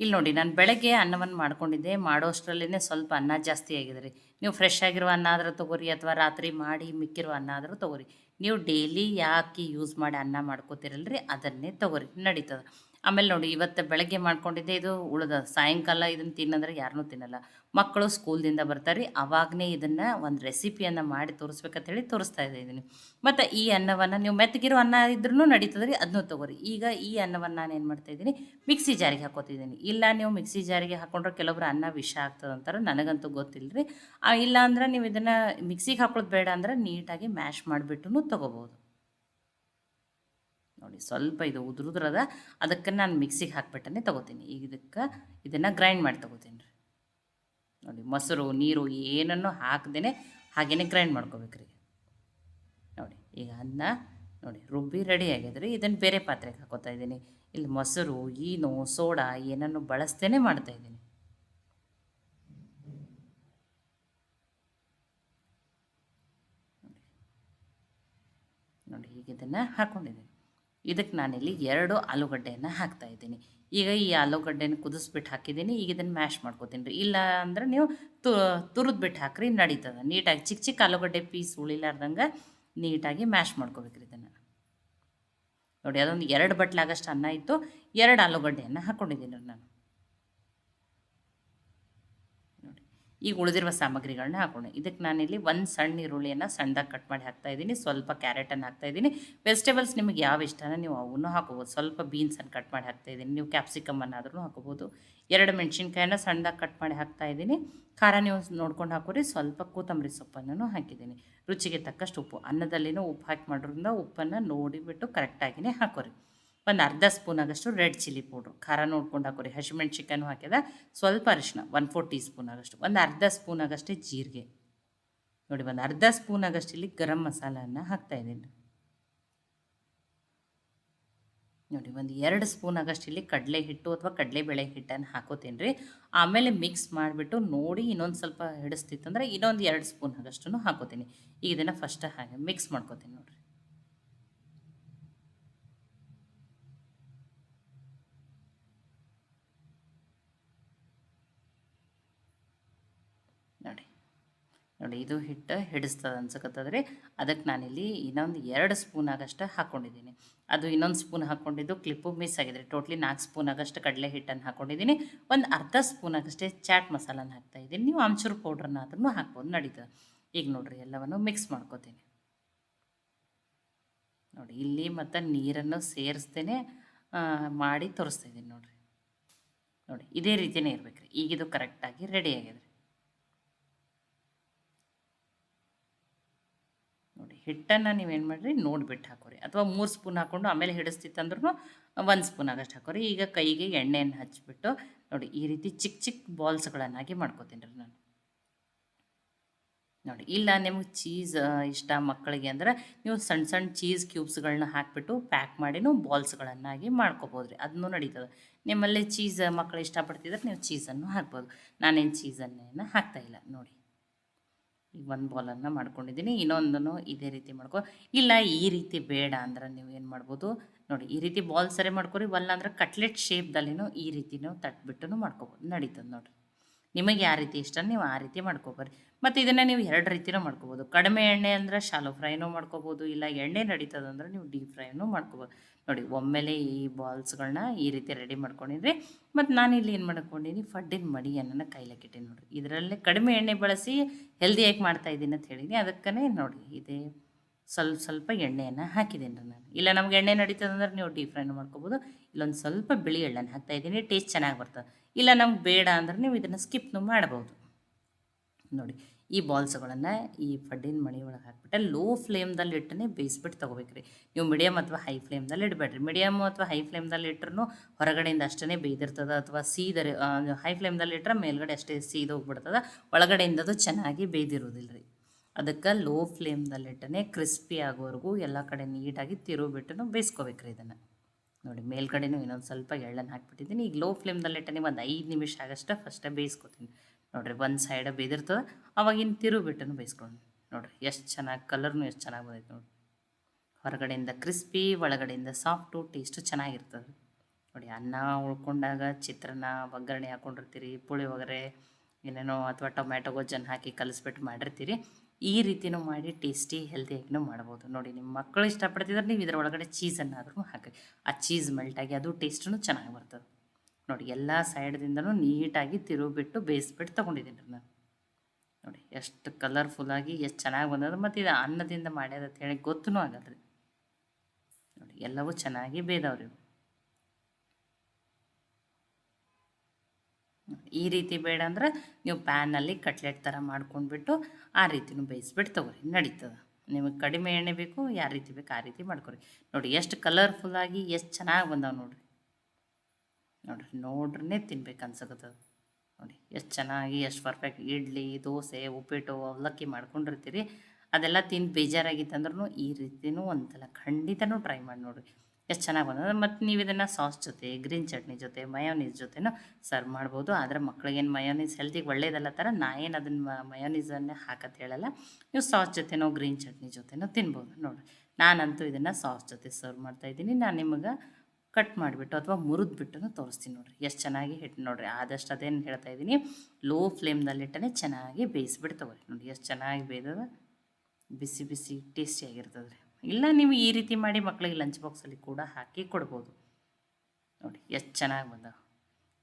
ಇಲ್ಲಿ ನೋಡಿ, ನಾನು ಬೆಳಗ್ಗೆ ಅನ್ನವನ್ನು ಮಾಡ್ಕೊಂಡಿದ್ದೆ. ಮಾಡೋಷ್ಟರಲ್ಲೇ ಸ್ವಲ್ಪ ಅನ್ನ ಜಾಸ್ತಿ ಆಗಿದೆ ರೀ ನೀವು ಫ್ರೆಶ್ ಆಗಿರುವ ಅನ್ನ ಆದರೂ ತೊಗೋರಿ ಅಥವಾ ರಾತ್ರಿ ಮಾಡಿ ಮಿಕ್ಕಿರುವ ಅನ್ನ ಆದರೂ ತೊಗೋರಿ. ನೀವು ಡೈಲಿ ಯಾಕೆ ಯೂಸ್ ಮಾಡಿ ಅನ್ನ ಮಾಡ್ಕೋತಿರಲ್ರಿ? ಅದನ್ನೇ ತೊಗೋರಿ. ನಡೀತದೆ. ಆಮೇಲೆ ನೋಡಿ ಇವತ್ತು ಬೆಳಗ್ಗೆ ಮಾಡ್ಕೊಂಡಿದ್ದೆ ಇದು ಉಳಿದ ಸಾಯಂಕಾಲ ಇದನ್ನು ತಿನ್ನಂದ್ರೆ ಯಾರನ್ನೂ ತಿನ್ನಲ್ಲ. ಮಕ್ಕಳು ಸ್ಕೂಲ್ದಿಂದ ಬರ್ತಾರೆ, ಅವಾಗನೇ ಇದನ್ನು ಒಂದು ರೆಸಿಪಿಯನ್ನು ಮಾಡಿ ತೋರಿಸ್ಬೇಕಂತ ಹೇಳಿ ತೋರಿಸ್ತಾ ಇದ್ದೀನಿ. ಮತ್ತು ಈ ಅನ್ನವನ್ನು ನೀವು ಮೆತ್ತಗಿರೋ ಅನ್ನ ಇದ್ರೂ ನಡೀತದೆ ರೀ ಅದನ್ನೂ ತೊಗೋರಿ. ಈಗ ಈ ಅನ್ನವನ್ನು ನಾನು ಏನು ಮಾಡ್ತಾ ಇದ್ದೀನಿ, ಮಿಕ್ಸಿ ಜಾರಿಗೆ ಹಾಕೋತಿದ್ದೀನಿ. ಇಲ್ಲ ನೀವು ಮಿಕ್ಸಿ ಜಾರಿಗೆ ಹಾಕೊಂಡ್ರೆ ಕೆಲವೊಬ್ರು ಅನ್ನ ವಿಷ ಆಗ್ತದೆ ಅಂತಾರೆ ನನಗಂತೂ ಗೊತ್ತಿಲ್ಲ ರೀ ಇಲ್ಲ ಅಂದ್ರೆ ನೀವು ಇದನ್ನು ಮಿಕ್ಸಿಗೆ ಹಾಕೊಳ್ಳೋದು ಬೇಡ ಅಂದ್ರೆ ನೀಟಾಗಿ ಮ್ಯಾಶ್ ಮಾಡಿಬಿಟ್ಟು ತೊಗೋಬೋದು ನೋಡಿ, ಸ್ವಲ್ಪ ಇದು ಉದುರುದ್ರದ ಅದಕ್ಕೆ ನಾನು ಮಿಕ್ಸಿಗೆ ಹಾಕ್ಬಿಟ್ಟನೆ ತೊಗೋತೀನಿ. ಈಗ ಇದಕ್ಕೆ ಇದನ್ನು ಗ್ರೈಂಡ್ ಮಾಡಿ ತೊಗೋತೀನಿ ರೀ. ನೋಡಿ, ಮೊಸರು, ನೀರು ಏನನ್ನು ಹಾಕ್ದೇ ಹಾಗೇ ಗ್ರೈಂಡ್ ಮಾಡ್ಕೋಬೇಕ್ರಿ ನೋಡಿ, ಈಗ ಅನ್ನ ನೋಡಿ, ರುಬ್ಬಿ ರೆಡಿ ಆಗ್ಯದ್ರಿ ಇದನ್ನು ಬೇರೆ ಪಾತ್ರೆಗೆ ಹಾಕೋತಾ ಇದ್ದೀನಿ. ಇಲ್ಲಿ ಮೊಸರು ಈನು ಸೋಡಾ ಏನನ್ನು ಬಳಸ್ತೇನೆ ಮಾಡ್ತಾ ಇದ್ದೀನಿ. ನೋಡಿ ಈಗ ಇದನ್ನು ಹಾಕ್ಕೊಂಡಿದ್ದೀನಿ ಇದಕ್ಕೆ ನಾನಿಲ್ಲಿ ಎರಡು ಆಲೂಗಡ್ಡೆಯನ್ನು ಹಾಕ್ತಾ ಇದ್ದೀನಿ. ಈಗ ಈ ಆಲೂಗಡ್ಡೆನ ಕುದಿಸ್ಬಿಟ್ಟು ಹಾಕಿದ್ದೀನಿ, ಈಗ ಇದನ್ನು ಮ್ಯಾಶ್ ಮಾಡ್ಕೋತೀನಿ. ರೀ ಇಲ್ಲ ಅಂದ್ರೆ ನೀವು ತುರಿದ್ಬಿಟ್ಟು ಹಾಕ್ರಿ, ನಡೀತದೆ. ನೀಟಾಗಿ ಚಿಕ್ಕ ಚಿಕ್ಕ ಆಲೂಗಡ್ಡೆ ಪೀಸ್ ಉಳಿಲಾರ್ದಂಗೆ ನೀಟಾಗಿ ಮ್ಯಾಶ್ ಮಾಡ್ಕೋಬೇಕ್ರಿ ಇದನ್ನು. ನೋಡಿ, ಅದೊಂದು ಎರಡು ಬಟ್ಲಾಗಷ್ಟು ಅನ್ನ ಇತ್ತು, ಎರಡು ಆಲೂಗಡ್ಡೆಯನ್ನು ಹಾಕ್ಕೊಂಡಿದ್ದೀನಿ ನಾನು ನೋಡಿ ಈಗ ಉಳಿದಿರುವ ಸಾಮಗ್ರಿಗಳನ್ನ ಹಾಕೋಣ. ಇದಕ್ಕೆ ನಾನಿಲ್ಲಿ ಒಂದು ಸಣ್ಣ ಈರುಳ್ಳಿಯನ್ನು ಸಣ್ಣದಾಗಿ ಕಟ್ ಮಾಡಿ ಹಾಕ್ತಾ ಇದ್ದೀನಿ. ಸ್ವಲ್ಪ ಕ್ಯಾರೆಟನ್ನು ಹಾಕ್ತಾ ಇದ್ದೀನಿ. ವೆಜಿಟೇಬಲ್ಸ್ ನಿಮಗೆ ಯಾವ ಇಷ್ಟನ ನೀವು ಅವನ್ನೂ ಹಾಕೋಬೋದು. ಸ್ವಲ್ಪ ಬೀನ್ಸನ್ನು ಕಟ್ ಮಾಡಿ ಹಾಕ್ತಾ ಇದ್ದೀನಿ. ನೀವು ಕ್ಯಾಪ್ಸಿಕಮನ್ನಾದ್ರೂ ಹಾಕೋಬೋದು. ಎರಡು ಮೆಣಸಿನ್ಕಾಯನ್ನ ಸಣ್ಣದಾಗಿ ಕಟ್ ಮಾಡಿ ಹಾಕ್ತಾ ಇದ್ದೀನಿ. ಖಾರ ನೀವು ನೋಡ್ಕೊಂಡು ಹಾಕೋರಿ. ಸ್ವಲ್ಪ ಕೊತ್ತಂಬರಿ ಸೊಪ್ಪನ್ನು ಹಾಕಿದ್ದೀನಿ. ರುಚಿಗೆ ತಕ್ಕಷ್ಟು ಉಪ್ಪು. ಅನ್ನದಲ್ಲಿನೂ ಉಪ್ಪು ಹಾಕಿ ಮಾಡೋದ್ರಿಂದ ಉಪ್ಪನ್ನು ನೋಡಿಬಿಟ್ಟು ಕರೆಕ್ಟಾಗಿಯೇ ಹಾಕೋರಿ. ಒಂದು ಅರ್ಧ ಸ್ಪೂನ್ ಆಗಷ್ಟು ರೆಡ್ ಚಿಲ್ಲಿ ಪೌಡ್ರು. ಖಾರ ನೋಡ್ಕೊಂಡು ಹಾಕೋರಿ. ಹಸಿಮೆಣ್ಸಿಕಾನು ಹಾಕಿದ ಸ್ವಲ್ಪ ಅರಿಶಿನ ಒನ್ ಫೋರ್ ಟೀ ಸ್ಪೂನ್ ಆಗಷ್ಟು, ಒಂದು ಅರ್ಧ ಸ್ಪೂನ್ ಆಗಷ್ಟೇ ಜೀರಿಗೆ. ನೋಡಿ, ಒಂದು ಅರ್ಧ ಸ್ಪೂನ್ ಆಗಷ್ಟು ಇಲ್ಲಿ ಗರಂ ಮಸಾಲನ್ನು ಹಾಕ್ತಾಯಿದ್ದೀನಿ ನೋಡಿ, ಒಂದು ಎರಡು ಸ್ಪೂನ್ ಆಗಷ್ಟು ಇಲ್ಲಿ ಕಡಲೆ ಹಿಟ್ಟು ಅಥವಾ ಕಡಲೆಬೇಳೆ ಹಿಟ್ಟನ್ನು ಹಾಕೋತೀನಿ ರೀ. ಆಮೇಲೆ ಮಿಕ್ಸ್ ಮಾಡಿಬಿಟ್ಟು ನೋಡಿ ಇನ್ನೊಂದು ಸ್ವಲ್ಪ ಹಿಡಿಸ್ತಿತ್ತಂದ್ರೆ ಇನ್ನೊಂದು ಎರಡು ಸ್ಪೂನ್ ಆಗಷ್ಟು ಹಾಕೋತೀನಿ. ಈಗ ಇದನ್ನು ಫಸ್ಟ್ ಹಾಗೆ ಮಿಕ್ಸ್ ಮಾಡ್ಕೋತೀನಿ ನೋಡಿರಿ ನೋಡಿ ನೋಡಿ, ಇದು ಹಿಟ್ಟು ಹಿಡಿಸ್ತದೆ ಅನ್ಸಕತ್ತದ್ರಿ. ಅದಕ್ಕೆ ನಾನಿಲ್ಲಿ ಇನ್ನೊಂದು ಎರಡು ಸ್ಪೂನ್ ಆಗಷ್ಟು ಹಾಕ್ಕೊಂಡಿದ್ದೀನಿ ಅದು ಇನ್ನೊಂದು ಸ್ಪೂನ್ ಹಾಕ್ಕೊಂಡಿದ್ದು ಕ್ಲಿಪ್ಪು ಮಿಸ್ ಆಗಿದೆ ಟೋಟ್ಲಿ ನಾಲ್ಕು ಸ್ಪೂನ್ ಆಗಷ್ಟು ಕಡಲೆ ಹಿಟ್ಟನ್ನು ಹಾಕ್ಕೊಂಡಿದ್ದೀನಿ ಒಂದು ಅರ್ಧ ಸ್ಪೂನ್ ಆಗಷ್ಟೇ ಚಾಟ್ ಮಸಾಲನ ಹಾಕ್ತಾಯಿದ್ದೀನಿ ನೀವು ಆಮ್ಚೂರು ಪೌಡ್ರನ್ನ ಆದ್ರೂ ಹಾಕ್ಬೋದು ನಡೀತದೆ. ಈಗ ನೋಡಿರಿ, ಎಲ್ಲವನ್ನು ಮಿಕ್ಸ್ ಮಾಡ್ಕೋತೀನಿ. ನೋಡಿ, ಇಲ್ಲಿ ಮತ್ತು ನೀರನ್ನು ಸೇರಿಸ್ತೇನೆ. ಮಾಡಿ ತೋರಿಸ್ತಾ ಇದ್ದೀನಿ ನೋಡಿರಿ. ನೋಡಿ, ಇದೇ ರೀತಿಯೇ ಇರಬೇಕ್ರಿ. ಈಗಿದು ಕರೆಕ್ಟಾಗಿ ರೆಡಿ ಆಗಿದೆ ನೋಡಿ ಹಿಟ್ಟನ್ನು ನೀವೇನು ಮಾಡಿರಿ ನೋಡಿಬಿಟ್ಟು ಹಾಕೋರಿ. ಅಥವಾ ಮೂರು ಸ್ಪೂನ್ ಹಾಕ್ಕೊಂಡು ಆಮೇಲೆ ಹಿಡಿಸ್ತಿತ್ತಂದ್ರೂ ಒಂದು ಸ್ಪೂನ್ ಆಗಷ್ಟು ಹಾಕೋರಿ. ಈಗ ಕೈಗೆ ಎಣ್ಣೆಯನ್ನು ಹಚ್ಚಿಬಿಟ್ಟು ನೋಡಿ, ಈ ರೀತಿ ಚಿಕ್ಕ ಚಿಕ್ಕ ಬಾಲ್ಸ್ಗಳನ್ನಾಗಿ ಮಾಡ್ಕೋತೀನಿ ರೀ ನಾನು. ನೋಡಿ, ಇಲ್ಲ ನಿಮ್ಗೆ ಚೀಸ್ ಇಷ್ಟ ಮಕ್ಕಳಿಗೆ ಅಂದ್ರೆ ನೀವು ಸಣ್ಣ ಸಣ್ಣ ಚೀಸ್ ಕ್ಯೂಬ್ಸ್ಗಳನ್ನ ಹಾಕಿಬಿಟ್ಟು ಪ್ಯಾಕ್ ಮಾಡಿನೂ ಬಾಲ್ಸ್ಗಳನ್ನಾಗಿ ಮಾಡ್ಕೋಬೋದು ರೀ. ಅದನ್ನೂ ನಡೀತದೆ. ನಿಮ್ಮಲ್ಲಿ ಚೀಸ್ ಮಕ್ಕಳು ಇಷ್ಟಪಡ್ತಿದ್ರೆ ನೀವು ಚೀಸನ್ನು ಹಾಕ್ಬೋದು. ನಾನೇನು ಚೀಸನ್ನೇನು ಹಾಕ್ತಾಯಿಲ್ಲ ನೋಡಿ. ಈಗ ಒಂದು ಬಾಲನ್ನು ಮಾಡ್ಕೊಂಡಿದ್ದೀನಿ, ಇನ್ನೊಂದನ್ನು ಇದೇ ರೀತಿ ಮಾಡ್ಕೊ, ಇಲ್ಲ ಈ ರೀತಿ ಬೇಡ ಅಂದ್ರೆ ನೀವು ಏನು ಮಾಡ್ಬೋದು, ನೋಡಿ ಈ ರೀತಿ ಬಾಲ್ ಸರಿ ಮಾಡ್ಕೊರಿ ಒಲ್ಲ ಅಂದ್ರೆ ಕಟ್ಲೆಟ್ ಶೇಪ್ದಲ್ಲಿನೂ ಈ ರೀತಿನೂ ತಟ್ಬಿಟ್ಟು ಮಾಡ್ಕೊಬೋದು, ನಡೀತದೆ ನೋಡಿರಿ. ನಿಮಗೆ ಯಾವ ರೀತಿ ಇಷ್ಟ ನೀವು ಆ ರೀತಿ ಮಾಡ್ಕೊಬರ್ರಿ. ಮತ್ತು ಇದನ್ನು ನೀವು ಎರಡು ರೀತಿನೂ ಮಾಡ್ಕೋಬೋದು. ಕಡಿಮೆ ಎಣ್ಣೆ ಅಂದರೆ ಶಾಲೋ ಫ್ರೈನೂ ಮಾಡ್ಕೋಬೋದು, ಇಲ್ಲ ಎಣ್ಣೆ ನಡೀತದೆ ಅಂದ್ರೆ ನೀವು ಡೀಪ್ ಫ್ರೈನೂ ಮಾಡ್ಕೋಬೋದು. ನೋಡಿ, ಒಮ್ಮೆಲೆ ಈ ಬಾಲ್ಸ್ಗಳನ್ನ ಈ ರೀತಿ ರೆಡಿ ಮಾಡ್ಕೊಂಡಿದ್ರಿ. ಮತ್ತು ನಾನು ಇಲ್ಲಿ ಏನು ಮಾಡ್ಕೊಂಡಿನಿ, ಫಡ್ಡಿನ ಮಡಿಯನ್ನು ಕೈಲಕ್ಕೆ ಇಟ್ಟೆ ನೋಡಿರಿ. ಇದರಲ್ಲೇ ಕಡಿಮೆ ಎಣ್ಣೆ ಬಳಸಿ ಹೆಲ್ದಿಯಾಗಿ ಮಾಡ್ತಾಯಿದ್ದೀನಿ ಅಂತ ಹೇಳಿದ್ದೀನಿ ಅದಕ್ಕೇ ನೋಡಿ, ಇದೇ ಸ್ವಲ್ಪ ಸ್ವಲ್ಪ ಎಣ್ಣೆಯನ್ನು ಹಾಕಿದ್ದೀನಿ ರೀ ನಾನು. ಇಲ್ಲ ನಮ್ಗೆ ಎಣ್ಣೆ ನಡೀತದೆ ಅಂದ್ರೆ ನೀವು ಡೀಪ್ ಫ್ರೈನೂ ಮಾಡ್ಕೋಬೋದು. ಇಲ್ಲೊಂದು ಸ್ವಲ್ಪ ಬಿಳಿ ಎಳ್ಳನ್ನು ಹಾಕ್ತಾಯಿದ್ದೀನಿ ಟೇಸ್ಟ್ ಚೆನ್ನಾಗಿ ಬರ್ತದೆ. ಇಲ್ಲ ನಮ್ಗೆ ಬೇಡ ಅಂದ್ರೆ ನೀವು ಇದನ್ನು ಸ್ಕಿಪ್ನು ಮಾಡ್ಬೋದು. ನೋಡಿ, ಈ ಬಾಲ್ಸ್ಗಳನ್ನು ಈ ಫಡ್ಡಿನ ಮಣಿ ಒಳಗೆ ಹಾಕ್ಬಿಟ್ಟು ಲೋ ಫ್ಲೇಮ್ದಲ್ಲಿ ಇಟ್ಟನೆ ಬೇಯಿಸ್ಬಿಟ್ಟು ತೊಗೋಬೇಕು ರೀ ನೀವು ಮೀಡಿಯಮ್ ಅಥವಾ ಹೈ ಫ್ಲೇಮ್ದಲ್ಲಿ ಇಡಬೇಡ್ರಿ. ಮೀಡಿಯಮ್ ಅಥವಾ ಹೈ ಫ್ಲೇಮ್ದಲ್ಲಿ ಇಟ್ರೂ ಹೊರಗಡೆಯಿಂದ ಅಷ್ಟೇ ಬೇಯ್ದಿರ್ತದೆ ಅಥವಾ ಸೀದರೆ ಹೈ ಫ್ಲೇಮ್ದಲ್ಲಿ ಇಟ್ಟರೆ ಮೇಲ್ಗಡೆ ಅಷ್ಟೇ ಸೀದು ಒಳಗಡೆಯಿಂದ ಅದು ಚೆನ್ನಾಗಿ ಬೇಯ್ದಿರೋದಿಲ್ಲ ರೀ ಅದಕ್ಕೆ ಲೋ ಫ್ಲೇಮ್ದಲ್ಲಿಟ್ಟನೆ ಕ್ರಿಸ್ಪಿ ಆಗೋವರೆಗೂ ಎಲ್ಲ ಕಡೆ ನೀಟಾಗಿ ತಿರುಗಿಬಿಟ್ಟು ಬೇಯಿಸ್ಕೋಬೇಕ್ರಿ ಇದನ್ನು. ನೋಡಿ ಮೇಲ್ಗಡೆನೂ ಇನ್ನೊಂದು ಸ್ವಲ್ಪ ಎಳ್ಳನ್ನು ಹಾಕ್ಬಿಟ್ಟಿದ್ದೀನಿ. ಈಗ ಲೋ ಫ್ಲೇಮ್ದಲ್ಲಿಟ್ಟನೆ ಒಂದು ಐದು ನಿಮಿಷ ಆಗಷ್ಟೇ ಫಸ್ಟೇ ಬೇಯಿಸ್ಕೊತೀನಿ. ನೋಡಿರಿ, ಒಂದು ಸೈಡ ಬೇದಿರ್ತದೆ ಅವಾಗಿನ ತಿರುಗಿಬಿಟ್ಟು ಬೇಯಿಸ್ಕೊಂಡು ನೋಡಿರಿ, ಎಷ್ಟು ಚೆನ್ನಾಗಿ ಕಲರ್ನು ಎಷ್ಟು ಚೆನ್ನಾಗಿ ಬಂದೈತೆ ನೋಡಿ ಹೊರಗಡೆಯಿಂದ ಕ್ರಿಸ್ಪಿ ಒಳಗಡೆಯಿಂದ ಸಾಫ್ಟು ಟೇಸ್ಟು ಚೆನ್ನಾಗಿರ್ತದೆ. ನೋಡಿ, ಅನ್ನ ಉಳ್ಕೊಂಡಾಗ ಚಿತ್ರಾನ್ನ, ಒಗ್ಗರಣೆ ಹಾಕ್ಕೊಂಡಿರ್ತೀರಿ ಪುಳಿಯೋಗರೆ, ಏನೇನೋ ಅಥವಾ ಟೊಮ್ಯಾಟೊ ಗೊಜ್ಜನ್ನು ಹಾಕಿ ಕಲಿಸ್ಬಿಟ್ಟು ಮಾಡಿರ್ತೀರಿ. ಈ ರೀತಿನೂ ಮಾಡಿ ಟೇಸ್ಟಿ ಹೆಲ್ದಿಯಾಗಿನೂ ಮಾಡ್ಬೋದು. ನೋಡಿ ನಿಮ್ಮ ಮಕ್ಕಳು ಇಷ್ಟಪಡ್ತಿದ್ರೆ ನೀವು ಇದರ ಒಳಗಡೆ ಚೀಸನ್ನಾದರೂ ಹಾಕಿ ಆ ಚೀಸ್ ಮೆಲ್ಟಾಗಿ ಅದು ಟೇಸ್ಟೂ ಚೆನ್ನಾಗಿ ಬರ್ತದೆ. ನೋಡಿ, ಎಲ್ಲ ಸೈಡ್ದಿಂದನೂ ನೀಟಾಗಿ ತಿರುಗಿಬಿಟ್ಟು ಬೇಯಿಸ್ಬಿಟ್ಟು ತೊಗೊಂಡಿದ್ದೀನಿ ರೀ ನಾನು. ನೋಡಿ, ಎಷ್ಟು ಕಲರ್ಫುಲ್ಲಾಗಿ ಎಷ್ಟು ಚೆನ್ನಾಗಿ ಬಂದದ. ಮತ್ತು ಇದು ಅನ್ನದಿಂದ ಮಾಡ್ಯದ ಅಂತ ಹೇಳಿ ಗೊತ್ತೂ ಆಗಲ್ಲ ರೀ ನೋಡಿ, ಎಲ್ಲವೂ ಚೆನ್ನಾಗಿ ಬೇಯ್ದವ್ರಿ ಈ ರೀತಿ ಬೇಡ ಅಂದ್ರೆ ನೀವು ಪ್ಯಾನಲ್ಲಿ ಕಟ್ಲೆಟ್ ಥರ ಮಾಡ್ಕೊಂಡ್ಬಿಟ್ಟು ಆ ರೀತಿನೂ ಬೇಯಿಸ್ಬಿಟ್ಟು ತೊಗೊರಿ, ನಡೀತದೆ. ನಿಮಗೆ ಕಡಿಮೆ ಎಣ್ಣೆ ಬೇಕು, ಯಾವ ರೀತಿ ಬೇಕು ಆ ರೀತಿ ಮಾಡ್ಕೊರಿ. ನೋಡಿ, ಎಷ್ಟು ಕಲರ್ಫುಲ್ಲಾಗಿ ಎಷ್ಟು ಚೆನ್ನಾಗಿ ಬಂದಾವೆ ನೋಡ್ರಿ. ನೋಡ್ರಿ ನೋಡ್ರೇ ತಿನ್ಬೇಕು ಅನ್ಸಕತ್ತದ. ನೋಡಿ, ಎಷ್ಟು ಚೆನ್ನಾಗಿ, ಎಷ್ಟು ಪರ್ಫೆಕ್ಟ್ ಇಡ್ಲಿ, ದೋಸೆ, ಉಪ್ಪಿಟ್ಟು, ಅವಲಕ್ಕಿ ಮಾಡ್ಕೊಂಡಿರ್ತೀರಿ. ಅದೆಲ್ಲ ತಿಂದು ಬೇಜಾರಾಗಿತ್ತಂದ್ರೂ ಈ ರೀತಿನೂ ಒಂದ್ಸಲ ಖಂಡಿತನೂ ಟ್ರೈ ಮಾಡಿ ನೋಡಿರಿ. ಎಷ್ಟು ಚೆನ್ನಾಗಿ ಬಂದದ. ಮತ್ತು ನೀವು ಇದನ್ನು ಸಾಸ್ ಜೊತೆ, ಗ್ರೀನ್ ಚಟ್ನಿ ಜೊತೆ ಮಯೋನೀಸ್ ಜೊತೆನೂ ಸರ್ವ್ ಮಾಡ್ಬೋದು. ಆದರೆ ಮಕ್ಳಿಗೇನು ಮಯೋನೀಸ್ ಹೆಲ್ತಿಗೆ ಒಳ್ಳೇದಲ್ಲ ಥರ ನಾ ಏನು ಅದನ್ನು ಮಯೋನೀಸನ್ನೇ ಹಾಕತ್ ಹೇಳಲ್ಲ. ನೀವು ಸಾಸ್ ಜೊತೆನೋ, ಗ್ರೀನ್ ಚಟ್ನಿ ಜೊತೆನೋ ತಿನ್ಬೋದು ನೋಡಿರಿ. ನಾನಂತೂ ಇದನ್ನು ಸಾಸ್ ಜೊತೆ ಸರ್ವ್ ಮಾಡ್ತಾಯಿದ್ದೀನಿ ನಾನು ನಿಮಗೆ ಕಟ್ ಮಾಡಿಬಿಟ್ಟು ಅಥವಾ ಮುರಿದ್ಬಿಟ್ಟು ತೋರಿಸ್ತೀನಿ ನೋಡಿರಿ. ಎಷ್ಟು ಚೆನ್ನಾಗಿ ಹಿಟ್ಟು ನೋಡಿರಿ. ಆದಷ್ಟು ಅದೇನು ಹೇಳ್ತಾ ಇದ್ದೀನಿ. ಲೋ ಫ್ಲೇಮ್ದಲ್ಲಿಟ್ಟನೆ ಚೆನ್ನಾಗಿ ಬೇಯಿಸ್ಬಿಟ್ಟು ತಗೋರಿ ನೋಡಿ ಎಷ್ಟು ಚೆನ್ನಾಗಿ ಬೇಯ್ದದ. ಬಿಸಿ ಬಿಸಿ ಟೇಸ್ಟಿಯಾಗಿರ್ತದೆ ರೀ ಇಲ್ಲ, ನೀವು ಈ ರೀತಿ ಮಾಡಿ ಮಕ್ಕಳಿಗೆ ಲಂಚ್ ಬಾಕ್ಸಲ್ಲಿ ಕೂಡ ಹಾಕಿ ಕೊಡ್ಬೋದು. ನೋಡಿ, ಎಷ್ಟು ಚೆನ್ನಾಗಿ ಬಂದವು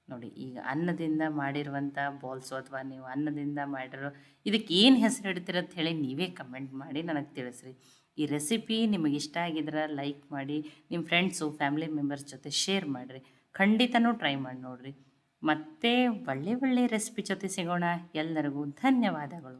ನೋಡಿ, ಈಗ ಅನ್ನದಿಂದ ಮಾಡಿರುವಂಥ ಬಾಲ್ಸು ಅಥವಾ ನೀವು ಅನ್ನದಿಂದ ಮಾಡಿರೋ ಇದಕ್ಕೆ ಏನು ಹೆಸರು ಇಡ್ತೀರ ಅಂತ ಹೇಳಿ ನೀವೇ ಕಮೆಂಟ್ ಮಾಡಿ ನನಗೆ ತಿಳಿಸ್ರಿ. ಈ ರೆಸಿಪಿ ನಿಮಗೆ ಇಷ್ಟ ಆಗಿದ್ರೆ ಲೈಕ್ ಮಾಡಿ ನಿಮ್ಮ ಫ್ರೆಂಡ್ಸು ಫ್ಯಾಮಿಲಿ ಮೆಂಬರ್ಸ್ ಜೊತೆ ಶೇರ್ ಮಾಡಿರಿ. ಖಂಡಿತನೂ ಟ್ರೈ ಮಾಡಿ ನೋಡಿರಿ. ಮತ್ತೆ ಒಳ್ಳೆ ಒಳ್ಳೆ ರೆಸಿಪಿ ಜೊತೆ ಸಿಗೋಣ. ಎಲ್ಲರಿಗೂ ಧನ್ಯವಾದಗಳು.